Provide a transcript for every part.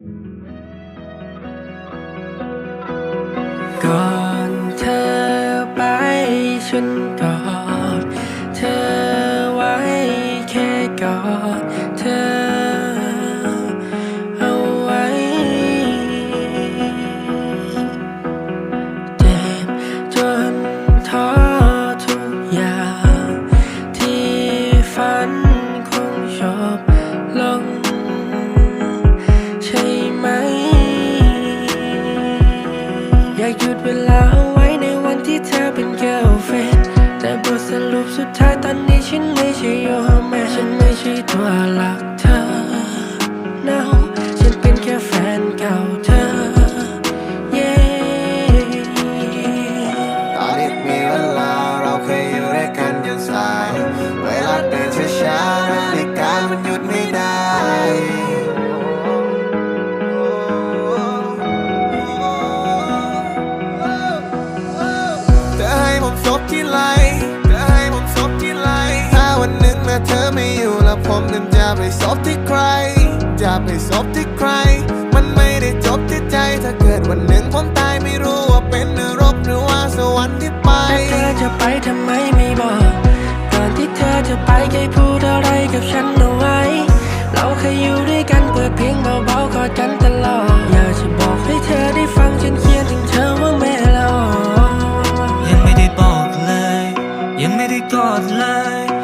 ก่อนเธอไปฉันกอดเธอไว้แค่กอด วลาเอาไว้ในวันที่เธอเป็น girlfriend แต่บทสรุปสุดท้ายตอนนี้ฉันไม่ใช่ your man ฉันไม่ใช่ตัวหลักเธอ no วันหนึ่งนะเธอไม่อยู่แล้วผมนั้นจะไปซบที่ใคร จะไปซบที่ใคร มันไม่ได้จบที่ใจ ถ้าเกิดวันหนึ่งผมตายไม่รู้ว่าเป็นนรกหรือว่าสวรรค์ที่ไปแต่เธอจะไปทำไมไม่บอกก่อนที่เธอจะไปเคยพูดอะไรกับฉันเอาไว้ เราเคยอยู่ด้วยกันเปิดเพลงเบาๆกอดกันตลอดอยากจะบอกให้เธอได้ฟังฉันเขียนถึงเธอว่าแม่ละออยังไม่ได้บอกเลย ยังไม่ได้กอดเลย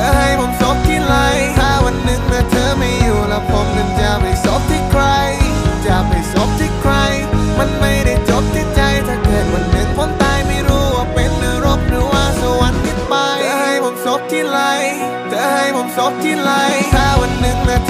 ธอให้ผมซบที่ไหลถ้าวันหนึ่งนะเธอไม่อยู่แล้วผมนั้นจะไปซบที่ใคร จะไปซบที่ใคร มันไม่ได้จบที่ใจถ้าเกิดวันหนึ่งผมตายไม่รู้ว่าเป็นนรกหรือว่าสวรรค์ที่ไปเธอให้ผมซบที่ไหลเธอให้ผมซบที่ไหลถ้าวันหนึ่งเธอไม่อยู่แล้วผม